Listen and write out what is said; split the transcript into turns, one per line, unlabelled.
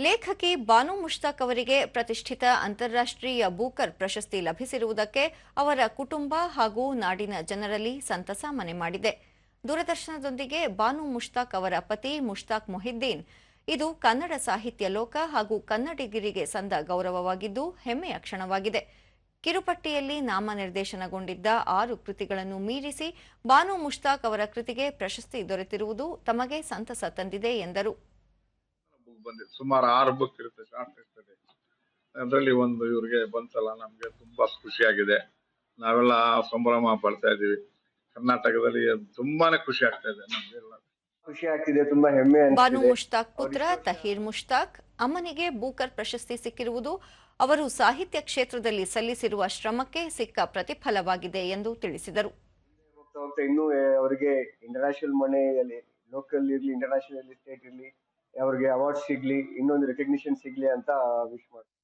ಲೇಖಕಿ ಬಾನು ಮುಷ್ತಾಕ್ ಅವರಿಗೆ ಪ್ರತಿಷ್ಠಿತ ಅಂತಾರಾಷ್ಟ್ರೀಯ ಬೂಕರ್ ಪ್ರಶಸ್ತಿ ಲಭಿಸಿರುವುದಕ್ಕೆ ಅವರ ಕುಟುಂಬ ಹಾಗೂ ನಾಡಿನ ಜನರಲ್ಲಿ ಸಂತಸ ಮನೆ ಮಾಡಿದೆ. ದೂರದರ್ಶನದೊಂದಿಗೆ ಬಾನು ಮುಷ್ತಾಕ್ ಅವರ ಪತಿ ಮುಷ್ತಾಕ್ ಮೊಹಿದ್ದೀನ್. ಇದು ಕನ್ನಡ ಸಾಹಿತ್ಯ ಲೋಕ ಹಾಗೂ ಕನ್ನಡಿಗರಿಗೆ ಸಂದ ಗೌರವವಾಗಿದ್ದು ಹೆಮ್ಮೆಯ ಕ್ಷಣವಾಗಿದೆ. ಕಿರುಪಟ್ಟಿಯಲ್ಲಿ ನಾಮನಿರ್ದೇಶನಗೊಂಡಿದ್ದ ಆರು ಕೃತಿಗಳನ್ನು ಮೀರಿಸಿ ಬಾನು ಮುಷ್ತಾಕ್ ಅವರ ಕೃತಿಗೆ ಪ್ರಶಸ್ತಿ ದೊರೆತಿರುವುದು ತಮಗೆ ಸಂತಸ ತಂದಿದೆ ಎಂದರು.
ಬುಕ್ ಬಂದಿದೆ. ಸುಮಾರು ಆರು ಬುಕ್ ಇರುತ್ತೆ ಶಾರ್ಟ್ ಇರ್ತದೆ ಅದರಲ್ಲಿ ಒಂದು ಇವ್ರಿಗೆ ಬಂತಲ್ಲ ನಮ್ಗೆ ತುಂಬಾ ಖುಷಿಯಾಗಿದೆ. ನಾವೆಲ್ಲ ಸಂಭ್ರಮ ಪಡ್ತಾ ಇದೀವಿ ಕರ್ನಾಟಕದಲ್ಲಿ ತುಂಬಾನೇ ಖುಷಿ ಆಗ್ತಾ ಇದೆ ನಮ್ಗೆಲ್ಲ
ಖುಷಿ ಆಗ್ತಿದೆ ತುಂಬಾ ಹೆಮ್ಮೆ
ಬಾನು ಮುಷ್ತಾಕ್ ಪುತ್ರ ತಹೀರ್ ಮುಷ್ತಾಕ್. ಅಮ್ಮನಿಗೆ ಬೂಕರ್ ಪ್ರಶಸ್ತಿ ಸಿಕ್ಕಿರುವುದು ಅವರು ಸಾಹಿತ್ಯ ಕ್ಷೇತ್ರದಲ್ಲಿ ಸಲ್ಲಿಸಿರುವ ಶ್ರಮಕ್ಕೆ ಸಿಕ್ಕ ಪ್ರತಿಫಲವಾಗಿದೆ ಎಂದು ತಿಳಿಸಿದರು.
ಹೋಗ್ತಾ ಹೋಗ್ತಾ ಇನ್ನೂ ಅವರಿಗೆ ಇಂಟರ್ನ್ಯಾಷನಲ್ ಮನೆಯಲ್ಲಿ ಲೋಕಲ್ ಇರಲಿ ಇಂಟರ್ನ್ಯಾಷನಲ್ ಸ್ಟೇಟ್ ಇರ್ಲಿ ಅವ್ರಿಗೆ ಅವಾರ್ಡ್ ಸಿಗ್ಲಿ ಇನ್ನೊಂದು ರೆಕಗ್ನಿಷನ್ ಸಿಗ್ಲಿ ಅಂತ ವಿಶ್ ಮಾಡ್ತೀನಿ.